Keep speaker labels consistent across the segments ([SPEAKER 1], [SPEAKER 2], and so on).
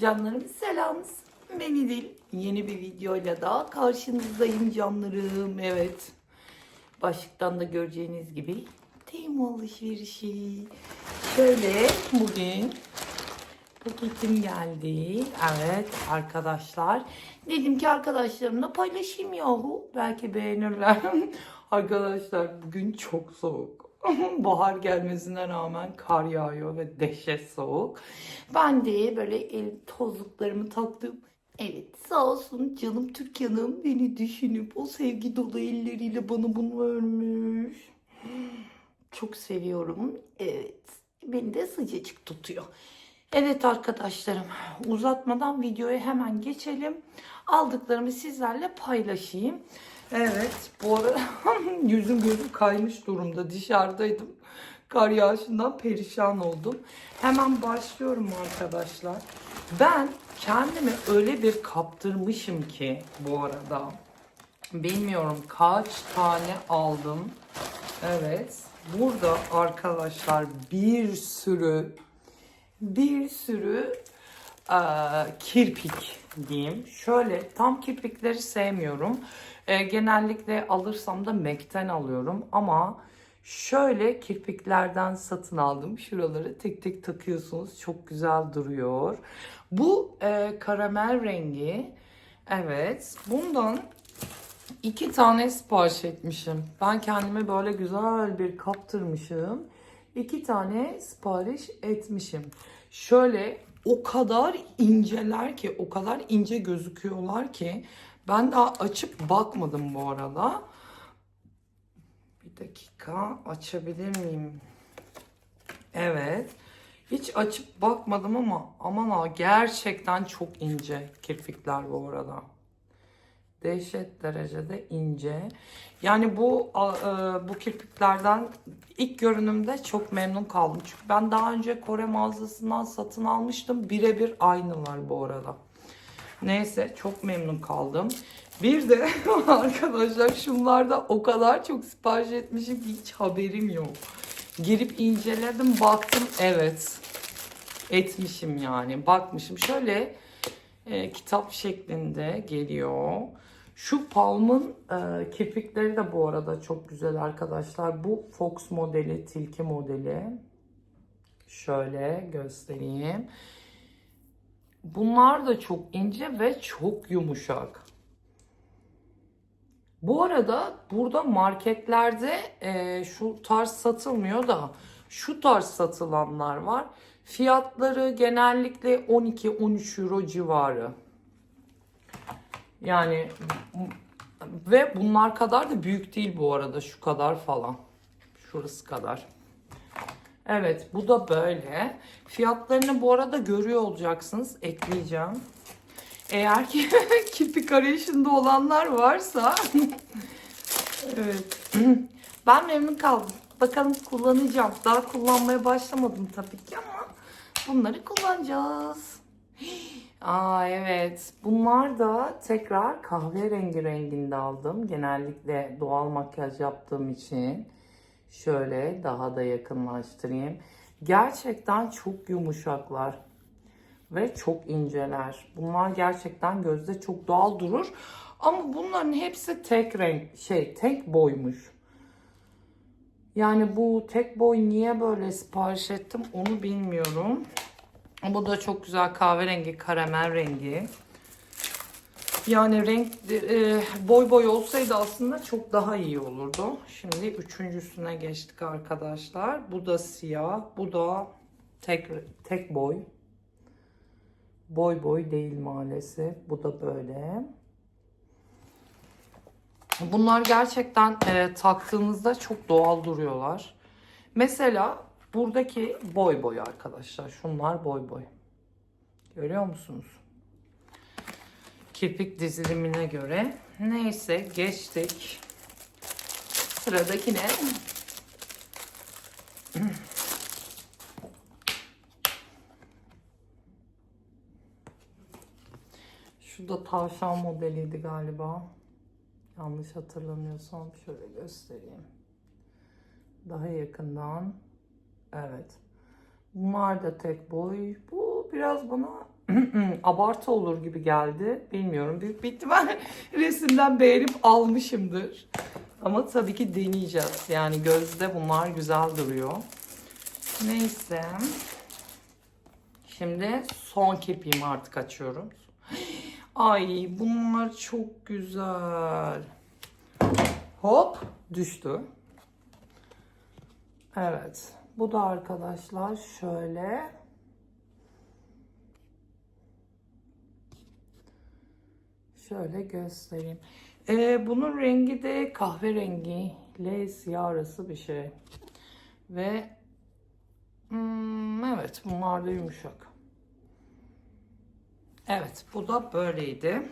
[SPEAKER 1] Canlarım selamız. Beni değil. Yeni bir videoyla daha karşınızdayım canlarım. Evet. Başlıktan da göreceğiniz gibi Temu alışverişi. Şöyle bugün paketim geldi. Evet arkadaşlar. Dedim ki arkadaşlarımla paylaşayım yahu. Belki beğenirler. arkadaşlar bugün çok soğuk. Bahar gelmesine rağmen kar yağıyor ve dehşet soğuk. Ben de böyle el tozluklarımı taktım. Evet sağ olsun canım Türkan'ım beni düşünüp o sevgi dolu elleriyle bana bunu vermiş. Çok seviyorum. Evet beni de sıcacık tutuyor. Evet arkadaşlarım uzatmadan videoya hemen geçelim. Aldıklarımı sizlerle paylaşayım. Evet bu arada yüzüm gözüm kaymış durumda dışarıdaydım. Kar yağışından perişan oldum. Hemen başlıyorum arkadaşlar. Ben kendimi öyle bir kaptırmışım ki bu arada. Bilmiyorum kaç tane aldım. Evet. Burada arkadaşlar bir sürü bir sürü eee, kirpik diyeyim. Şöyle tam kirpikleri sevmiyorum. Eee, genellikle alırsam da MAC'ten alıyorum ama şöyle kirpiklerden satın aldım. Şuraları tek tek takıyorsunuz. Çok güzel duruyor. Bu eee, karamel rengi. Evet. Bundan İki tane sipariş etmişim. Ben kendime böyle güzel bir kaptırmışım. İki tane sipariş etmişim. Şöyle o kadar inceler ki, o kadar ince gözüküyorlar ki ben daha açıp bakmadım bu arada. Bir dakika açabilir miyim? Evet. Hiç açıp bakmadım ama aman ha gerçekten çok ince kirpikler bu arada dehşet derecede ince. Yani bu e, bu kirpiklerden ilk görünümde çok memnun kaldım. Çünkü ben daha önce Kore mağazasından satın almıştım. Birebir aynılar bu arada. Neyse çok memnun kaldım. Bir de arkadaşlar şunlarda o kadar çok sipariş etmişim ki hiç haberim yok. Girip inceledim baktım evet etmişim yani bakmışım. Şöyle e, kitap şeklinde geliyor. Şu palmın e, kirpikleri de bu arada çok güzel arkadaşlar. Bu Fox modeli, tilki modeli. Şöyle göstereyim. Bunlar da çok ince ve çok yumuşak. Bu arada burada marketlerde e, şu tarz satılmıyor da şu tarz satılanlar var. Fiyatları genellikle 12-13 euro civarı. Yani ve bunlar kadar da büyük değil bu arada şu kadar falan. Şurası kadar. Evet bu da böyle. Fiyatlarını bu arada görüyor olacaksınız. Ekleyeceğim. Eğer ki kirpik arayışında olanlar varsa evet. Ben memnun kaldım. Bakalım kullanacağım. Daha kullanmaya başlamadım tabii ki ama bunları kullanacağız. Aa evet. Bunlar da tekrar kahverengi renginde aldım. Genellikle doğal makyaj yaptığım için. Şöyle daha da yakınlaştırayım. Gerçekten çok yumuşaklar ve çok inceler. Bunlar gerçekten gözde çok doğal durur. Ama bunların hepsi tek renk, şey tek boymuş. Yani bu tek boy niye böyle sipariş ettim onu bilmiyorum. Bu da çok güzel kahverengi, karamel rengi. Yani renk e, boy boy olsaydı aslında çok daha iyi olurdu. Şimdi üçüncüsüne geçtik arkadaşlar. Bu da siyah, bu da tek tek boy. Boy boy değil maalesef. Bu da böyle. Bunlar gerçekten e, taktığınızda çok doğal duruyorlar. Mesela buradaki boy boy arkadaşlar. Şunlar boy boy. Görüyor musunuz? Kirpik dizilimine göre. Neyse geçtik. Sıradaki ne? Şu da tavşan modeliydi galiba. Yanlış hatırlamıyorsam şöyle göstereyim. Daha yakından. Evet. Bunlar da tek boy. Bu biraz bana abartı olur gibi geldi. Bilmiyorum. Büyük bir ihtimal resimden beğenip almışımdır. Ama tabii ki deneyeceğiz. Yani gözde bunlar güzel duruyor. Neyse. Şimdi son kirpiğimi artık açıyorum. Ay bunlar çok güzel. Hop düştü. Evet. Bu da arkadaşlar şöyle. Şöyle göstereyim. Ee, bunun rengi de kahverengi ile siyah arası bir şey. Ve hmm, evet bunlar da yumuşak. Evet bu da böyleydi.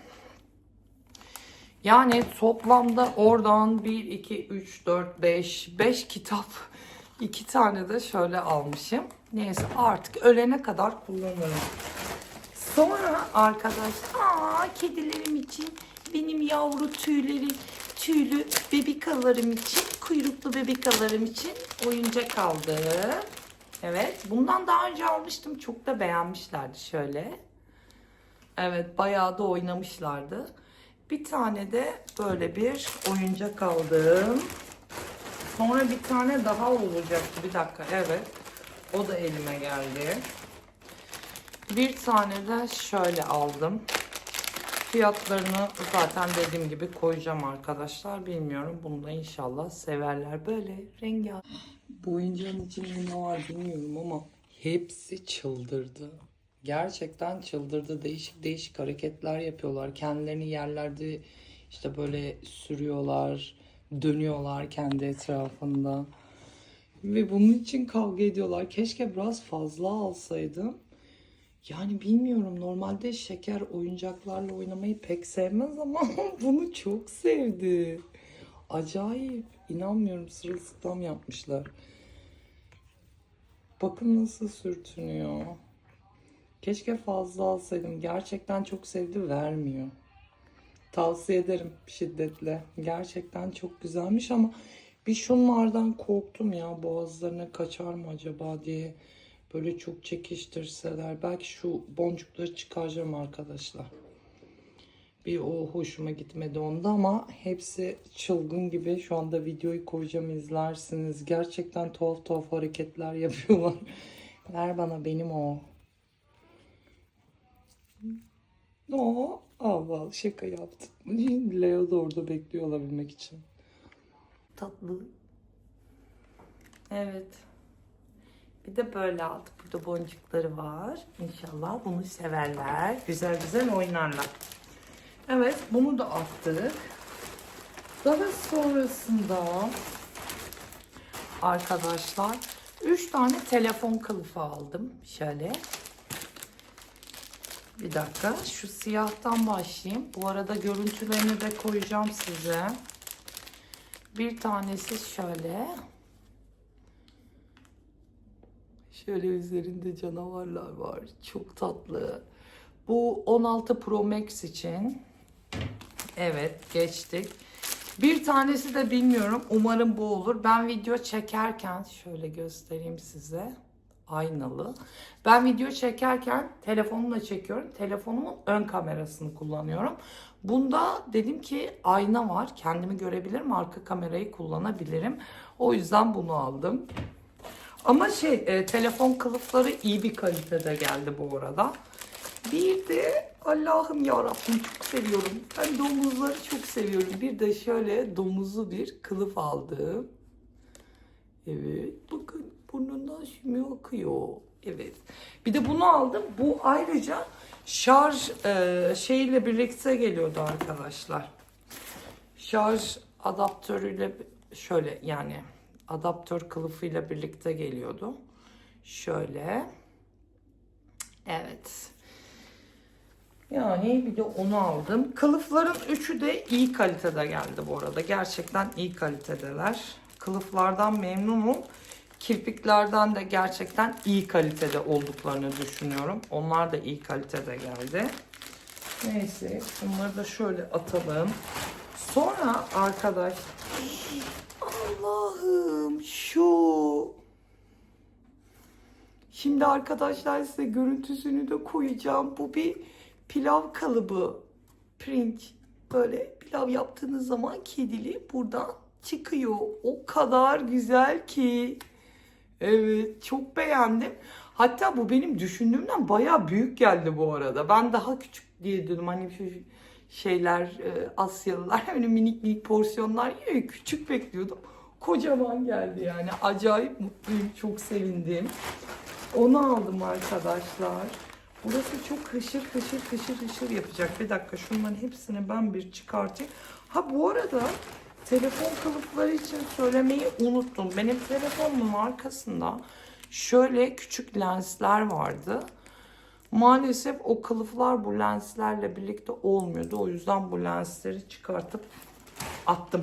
[SPEAKER 1] Yani toplamda oradan 1, 2, 3, 4, 5, 5 kitap, 2 tane de şöyle almışım. Neyse artık ölene kadar kullanırım. Sonra arkadaşlar, aa kedilerim için, benim yavru tüyleri, tüylü bebikalarım için, kuyruklu bebikalarım için oyuncak aldı. Evet, bundan daha önce almıştım. Çok da beğenmişlerdi şöyle. Evet, bayağı da oynamışlardı. Bir tane de böyle bir oyuncak aldım. Sonra bir tane daha olacaktı. Bir dakika, evet. O da elime geldi. Bir tane de şöyle aldım. Fiyatlarını zaten dediğim gibi koyacağım arkadaşlar. Bilmiyorum. Bunu da inşallah severler. Böyle rengarenk. Bu oyuncağın içinde ne var bilmiyorum ama hepsi çıldırdı. Gerçekten çıldırdı. Değişik değişik hareketler yapıyorlar. Kendilerini yerlerde işte böyle sürüyorlar. Dönüyorlar kendi etrafında. Ve bunun için kavga ediyorlar. Keşke biraz fazla alsaydım. Yani bilmiyorum normalde şeker oyuncaklarla oynamayı pek sevmez ama bunu çok sevdi. Acayip. İnanmıyorum sırılsıklam yapmışlar. Bakın nasıl sürtünüyor. Keşke fazla alsaydım. Gerçekten çok sevdi vermiyor. Tavsiye ederim şiddetle. Gerçekten çok güzelmiş ama bir şunlardan korktum ya boğazlarına kaçar mı acaba diye. Böyle çok çekiştirseler. Belki şu boncukları çıkaracağım arkadaşlar. Bir o hoşuma gitmedi onda ama hepsi çılgın gibi. Şu anda videoyu koyacağım izlersiniz. Gerçekten tuhaf tuhaf hareketler yapıyorlar. Ver bana benim o. O al al şaka yaptım. Leo da orada bekliyor olabilmek için. Tatlı. Evet. Bir de böyle aldık. Burada boncukları var. İnşallah bunu severler. Güzel güzel oynarlar. Evet bunu da attık. Daha sonrasında arkadaşlar 3 tane telefon kılıfı aldım. Şöyle. Bir dakika. Şu siyahtan başlayayım. Bu arada görüntülerini de koyacağım size. Bir tanesi şöyle. Şöyle üzerinde canavarlar var. Çok tatlı. Bu 16 Pro Max için. Evet geçtik. Bir tanesi de bilmiyorum. Umarım bu olur. Ben video çekerken şöyle göstereyim size. Aynalı. Ben video çekerken telefonumla çekiyorum. Telefonumun ön kamerasını kullanıyorum. Bunda dedim ki ayna var. Kendimi görebilirim. Arka kamerayı kullanabilirim. O yüzden bunu aldım. Ama şey e, telefon kılıfları iyi bir kalitede geldi bu arada. Bir de Allah'ım yarabbim çok seviyorum. Ben domuzları çok seviyorum. Bir de şöyle domuzlu bir kılıf aldım. Evet bakın burnundan şimdi akıyor. Evet. Bir de bunu aldım. Bu ayrıca şarj e, şeyle birlikte geliyordu arkadaşlar. Şarj adaptörüyle şöyle yani adaptör kılıfıyla birlikte geliyordu. Şöyle. Evet. Yani bir de onu aldım. Kılıfların üçü de iyi kalitede geldi bu arada. Gerçekten iyi kalitedeler. Kılıflardan memnunum. Kirpiklerden de gerçekten iyi kalitede olduklarını düşünüyorum. Onlar da iyi kalitede geldi. Neyse bunları da şöyle atalım. Sonra arkadaş Allah'ım şu Şimdi arkadaşlar size görüntüsünü de koyacağım. Bu bir pilav kalıbı. Pirinç. Böyle pilav yaptığınız zaman kedili buradan çıkıyor. O kadar güzel ki. Evet çok beğendim. Hatta bu benim düşündüğümden bayağı büyük geldi bu arada. Ben daha küçük diye dedim hani şu şeyler e, Asyalılar hani minik minik porsiyonlar yiyor küçük bekliyordum. Kocaman geldi yani. Acayip mutluyum, çok sevindim. Onu aldım arkadaşlar. Burası çok hışır hışır hışır hışır yapacak. Bir dakika şunların hepsini ben bir çıkartayım. Ha bu arada telefon kılıfları için söylemeyi unuttum. Benim telefonumun arkasında şöyle küçük lensler vardı. Maalesef o kılıflar bu lenslerle birlikte olmuyordu. O yüzden bu lensleri çıkartıp attım.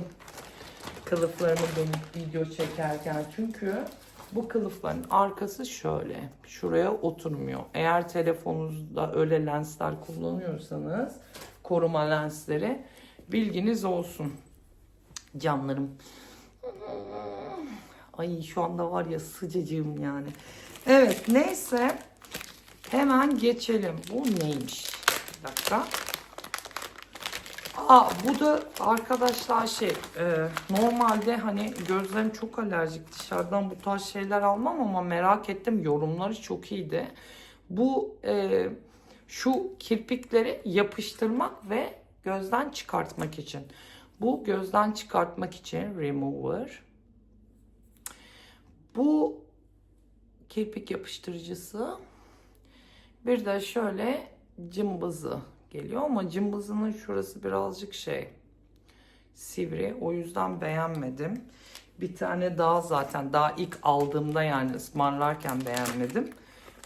[SPEAKER 1] Kılıflarımı benim video çekerken. Çünkü bu kılıfların arkası şöyle. Şuraya oturmuyor. Eğer telefonunuzda öyle lensler kullanıyorsanız koruma lensleri bilginiz olsun. Canlarım. Ay şu anda var ya sıcacığım yani. Evet neyse. Hemen geçelim. Bu neymiş? Bir dakika. Aa bu da arkadaşlar şey e, normalde hani gözlerim çok alerjik dışarıdan bu tarz şeyler almam ama merak ettim yorumları çok iyiydi. Bu e, şu kirpikleri yapıştırmak ve gözden çıkartmak için. Bu gözden çıkartmak için remover. Bu kirpik yapıştırıcısı. Bir de şöyle cımbızı geliyor ama cımbızının şurası birazcık şey sivri. O yüzden beğenmedim. Bir tane daha zaten daha ilk aldığımda yani ısmarlarken beğenmedim.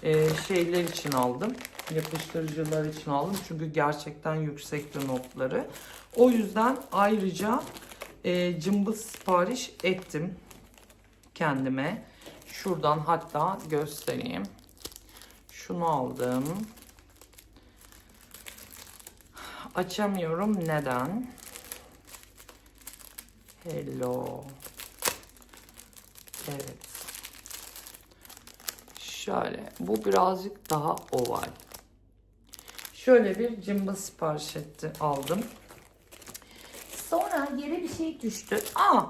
[SPEAKER 1] Ee, şeyler için aldım. Yapıştırıcılar için aldım. Çünkü gerçekten yüksekti notları. O yüzden ayrıca e, cımbız sipariş ettim kendime. Şuradan hatta göstereyim. Şunu aldım. Açamıyorum. Neden? Hello. Evet. Şöyle. Bu birazcık daha oval. Şöyle bir cımbız sipariş etti, aldım. Sonra yere bir şey düştü. Aa,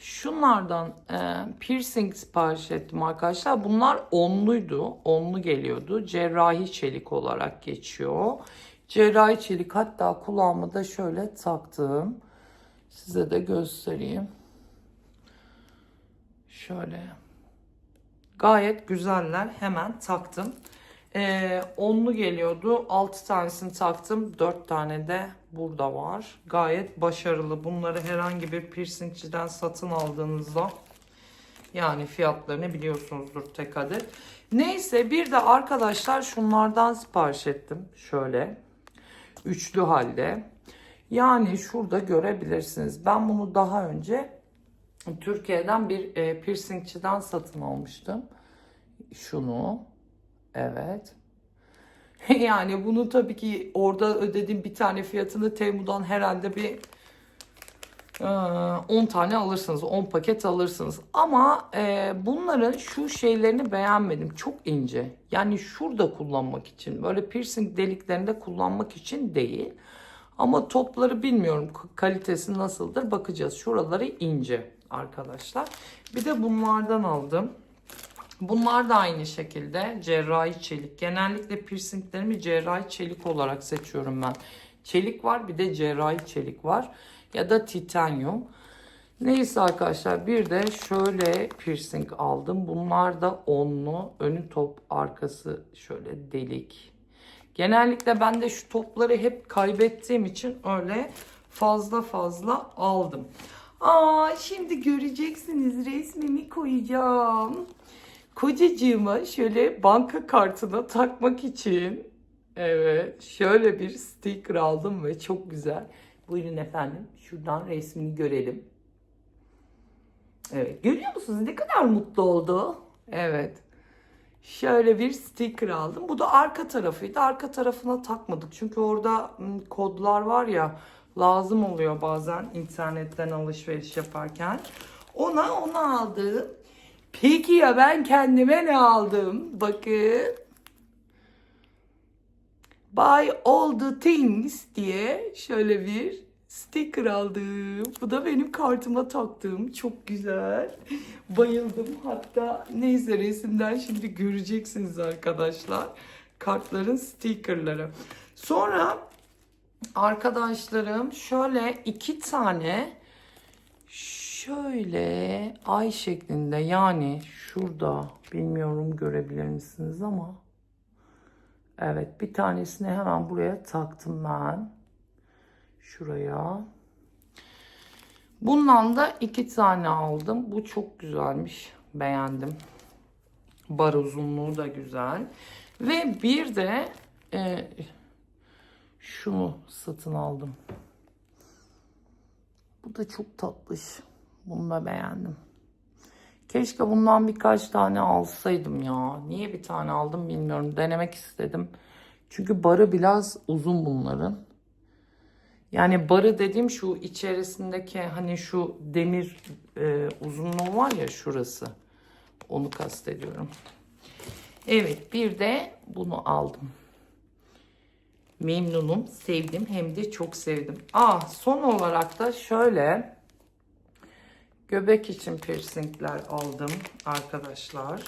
[SPEAKER 1] şunlardan e, piercing sipariş ettim arkadaşlar. Bunlar onluydu. Onlu geliyordu. Cerrahi çelik olarak geçiyor. Cerrahi çelik hatta kulağıma da şöyle taktım. Size de göstereyim. Şöyle. Gayet güzeller. Hemen taktım. Ee, onlu geliyordu. 6 tanesini taktım. 4 tane de burada var. Gayet başarılı. Bunları herhangi bir piercingçiden satın aldığınızda yani fiyatlarını biliyorsunuzdur tek adet. Neyse bir de arkadaşlar şunlardan sipariş ettim. Şöyle. Üçlü halde. Yani şurada görebilirsiniz. Ben bunu daha önce Türkiye'den bir e, piercingçiden satın almıştım. Şunu. Evet. yani bunu tabii ki orada ödediğim bir tane fiyatını Temu'dan herhalde bir e, 10 tane alırsınız. 10 paket alırsınız. Ama e, bunların şu şeylerini beğenmedim. Çok ince. Yani şurada kullanmak için. Böyle piercing deliklerinde kullanmak için değil. Ama topları bilmiyorum kalitesi nasıldır bakacağız. Şuraları ince arkadaşlar. Bir de bunlardan aldım. Bunlar da aynı şekilde cerrahi çelik. Genellikle piercinglerimi cerrahi çelik olarak seçiyorum ben. Çelik var bir de cerrahi çelik var. Ya da titanyum. Neyse arkadaşlar bir de şöyle piercing aldım. Bunlar da onlu. Önü top arkası şöyle delik. Genellikle ben de şu topları hep kaybettiğim için öyle fazla fazla aldım. Aa şimdi göreceksiniz resmimi koyacağım. Kocacığıma şöyle banka kartına takmak için evet şöyle bir sticker aldım ve çok güzel. Buyurun efendim şuradan resmini görelim. Evet görüyor musunuz ne kadar mutlu oldu? Evet. Şöyle bir sticker aldım. Bu da arka tarafıydı. Arka tarafına takmadık. Çünkü orada kodlar var ya lazım oluyor bazen internetten alışveriş yaparken. Ona onu aldım. Peki ya ben kendime ne aldım? Bakın. Buy all the things diye şöyle bir sticker aldım. Bu da benim kartıma taktığım. Çok güzel. Bayıldım. Hatta neyse resimden şimdi göreceksiniz arkadaşlar. Kartların stickerları. Sonra arkadaşlarım şöyle iki tane şöyle ay şeklinde yani şurada bilmiyorum görebilir misiniz ama evet bir tanesini hemen buraya taktım ben. Şuraya. Bundan da iki tane aldım. Bu çok güzelmiş beğendim. Bar uzunluğu da güzel. Ve bir de e, şunu satın aldım bu da çok tatlış. Bunu da beğendim. Keşke bundan birkaç tane alsaydım ya. Niye bir tane aldım bilmiyorum. Denemek istedim. Çünkü barı biraz uzun bunların. Yani barı dediğim şu içerisindeki hani şu demir e, uzunluğu var ya şurası. Onu kastediyorum. Evet bir de bunu aldım. Memnunum, sevdim hem de çok sevdim. Ah son olarak da şöyle göbek için piercingler aldım arkadaşlar.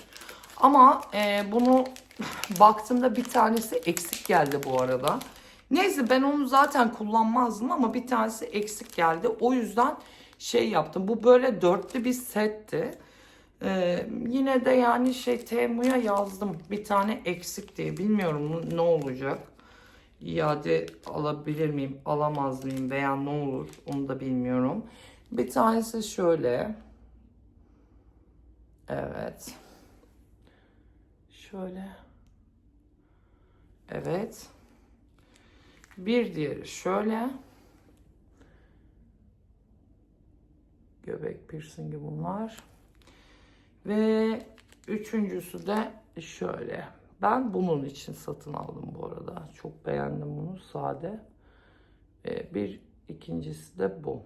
[SPEAKER 1] Ama e, bunu baktığımda bir tanesi eksik geldi bu arada. Neyse ben onu zaten kullanmazdım ama bir tanesi eksik geldi. O yüzden şey yaptım. Bu böyle dörtlü bir setti. Ee, yine de yani şey Temu'ya yazdım. Bir tane eksik diye. Bilmiyorum ne olacak iade alabilir miyim, alamaz mıyım veya ne olur onu da bilmiyorum. Bir tanesi şöyle. Evet. Şöyle. Evet. Bir diğeri şöyle. Göbek piercingi bunlar. Ve üçüncüsü de şöyle. Ben bunun için satın aldım bu arada. Çok beğendim bunu. Sade. Ee, bir ikincisi de bu.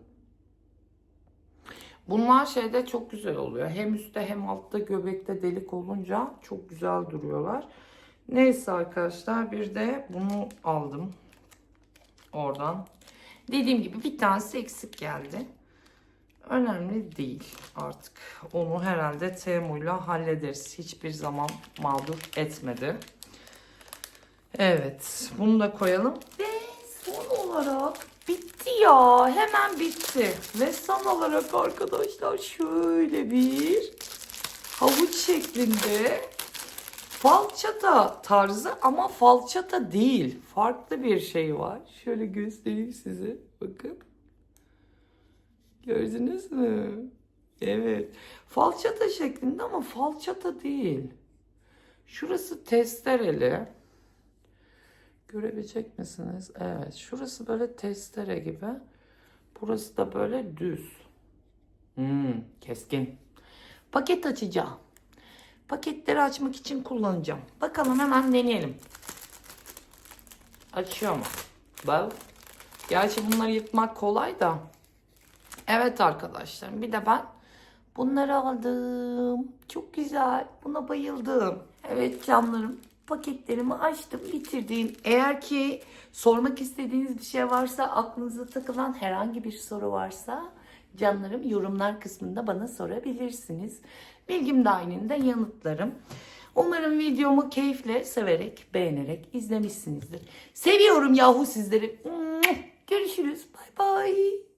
[SPEAKER 1] Bunlar şeyde çok güzel oluyor. Hem üstte hem altta göbekte delik olunca çok güzel duruyorlar. Neyse arkadaşlar bir de bunu aldım. Oradan. Dediğim gibi bir tanesi eksik geldi. Önemli değil artık. Onu herhalde Temu'yla hallederiz. Hiçbir zaman mağdur etmedi. Evet. Bunu da koyalım. Ve son olarak bitti ya. Hemen bitti. Ve son olarak arkadaşlar şöyle bir havuç şeklinde falçata tarzı ama falçata değil. Farklı bir şey var. Şöyle göstereyim size. Bakın. Gördünüz mü? Evet. Falçata şeklinde ama falçata değil. Şurası testereli. Görebilecek misiniz? Evet. Şurası böyle testere gibi. Burası da böyle düz. Hmm, keskin. Paket açacağım. Paketleri açmak için kullanacağım. Bakalım hemen deneyelim. Açıyor mu? Bak. Gerçi bunları yırtmak kolay da. Evet arkadaşlar bir de ben bunları aldım. Çok güzel. Buna bayıldım. Evet canlarım paketlerimi açtım bitirdim. Eğer ki sormak istediğiniz bir şey varsa aklınıza takılan herhangi bir soru varsa canlarım yorumlar kısmında bana sorabilirsiniz. Bilgim dahilinde yanıtlarım. Umarım videomu keyifle, severek, beğenerek izlemişsinizdir. Seviyorum yahu sizleri. Görüşürüz. Bay bay.